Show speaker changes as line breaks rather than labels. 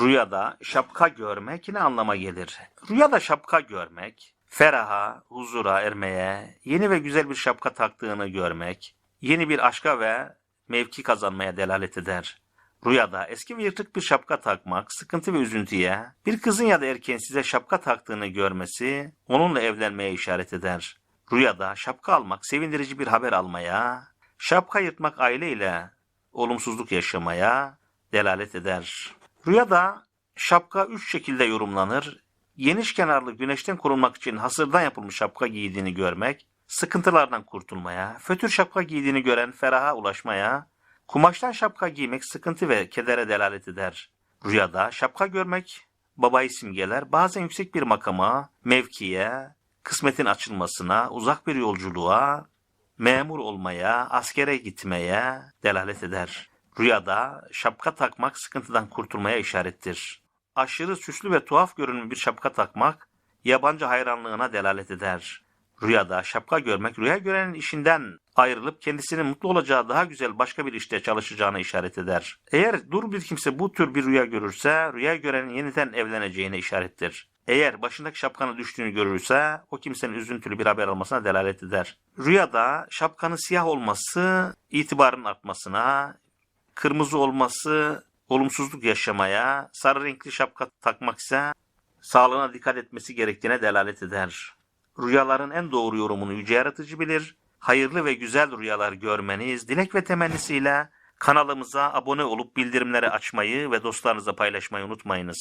Rüyada şapka görmek ne anlama gelir? Rüyada şapka görmek, feraha, huzura ermeye, yeni ve güzel bir şapka taktığını görmek, yeni bir aşka ve mevki kazanmaya delalet eder. Rüyada eski ve yırtık bir şapka takmak, sıkıntı ve üzüntüye, bir kızın ya da erkeğin size şapka taktığını görmesi, onunla evlenmeye işaret eder. Rüyada şapka almak, sevindirici bir haber almaya, şapka yırtmak aileyle olumsuzluk yaşamaya delalet eder. Rüyada şapka üç şekilde yorumlanır. Geniş kenarlı güneşten korunmak için hasırdan yapılmış şapka giydiğini görmek, sıkıntılardan kurtulmaya, fötür şapka giydiğini gören feraha ulaşmaya, kumaştan şapka giymek sıkıntı ve kedere delalet eder. Rüyada şapka görmek, babayı simgeler, bazen yüksek bir makama, mevkiye, kısmetin açılmasına, uzak bir yolculuğa, memur olmaya, askere gitmeye delalet eder. Rüyada şapka takmak sıkıntıdan kurtulmaya işarettir. Aşırı süslü ve tuhaf görünümlü bir şapka takmak yabancı hayranlığına delalet eder. Rüyada şapka görmek rüya görenin işinden ayrılıp kendisinin mutlu olacağı daha güzel başka bir işte çalışacağına işaret eder. Eğer dur bir kimse bu tür bir rüya görürse rüya görenin yeniden evleneceğine işarettir. Eğer başındaki şapkanın düştüğünü görürse o kimsenin üzüntülü bir haber almasına delalet eder. Rüyada şapkanın siyah olması itibarın artmasına, kırmızı olması olumsuzluk yaşamaya, sarı renkli şapka takmak ise sağlığına dikkat etmesi gerektiğine delalet eder. Rüyaların en doğru yorumunu yüce yaratıcı bilir. Hayırlı ve güzel rüyalar görmeniz dilek ve temennisiyle kanalımıza abone olup bildirimleri açmayı ve dostlarınızla paylaşmayı unutmayınız.